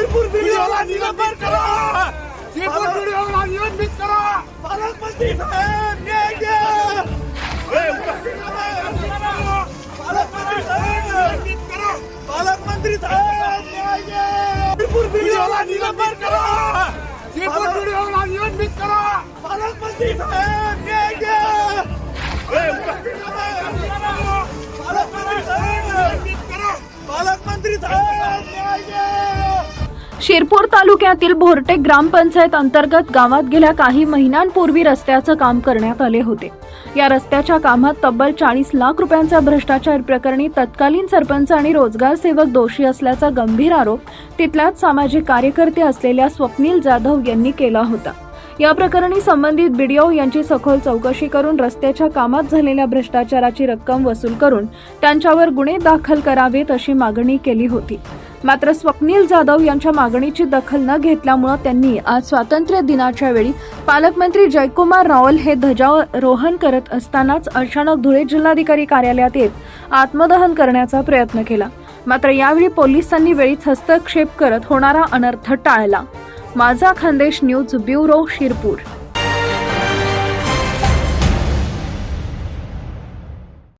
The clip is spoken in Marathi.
शिरपूर व्हिडिओला निलंबन करा शिरपूर व्हिडिओला निलंबित करा पालकमंत्री साहेब न्याय द्या पालकमंत्री साहेब निलंबित करा पालकमंत्री साहेब न्याय द्या शिरपूर व्हिडिओला निलंबन करा शिरपूर व्हिडिओला निलंबित करा पालकमंत्री साहेब शिरपूर तालुक्यातील भोरटे ग्रामपंचायत अंतर्गत गावात गेल्या काही महिन्यांपूर्वी रस्त्याचं काम करण्यात आले होते. या रस्त्याच्या कामात तब्बल चाळीस लाख रुपयांचा भ्रष्टाचार प्रकरणी तत्कालीन सरपंच आणि रोजगार सेवक दोषी असल्याचा गंभीर आरोप तिथल्याच सामाजिक कार्यकर्ते असलेल्या स्वप्नील जाधव यांनी केला होता. या प्रकरणी संबंधित बीडीओ यांची सखोल चौकशी करून रस्त्याच्या कामात झालेल्या भ्रष्टाचाराची रक्कम वसूल करून त्यांच्यावर गुन्हे दाखल करावेत अशी मागणी केली होती. मात्र स्वप्नील जाधव यांच्या मागणीची दखल न घेतल्यामुळे त्यांनी आज स्वातंत्र्य दिनाच्या वेळी पालकमंत्री जयकुमार रावल हे ध्वजारोहण करत असतानाच अचानक धुळे जिल्हाधिकारी कार्यालयात येत आत्मदहन करण्याचा प्रयत्न केला. मात्र यावेळी पोलिसांनी वेळीच हस्तक्षेप करत होणारा अनर्थ टाळला. माझा खानदेश न्यूज ब्युरो शिरपूर.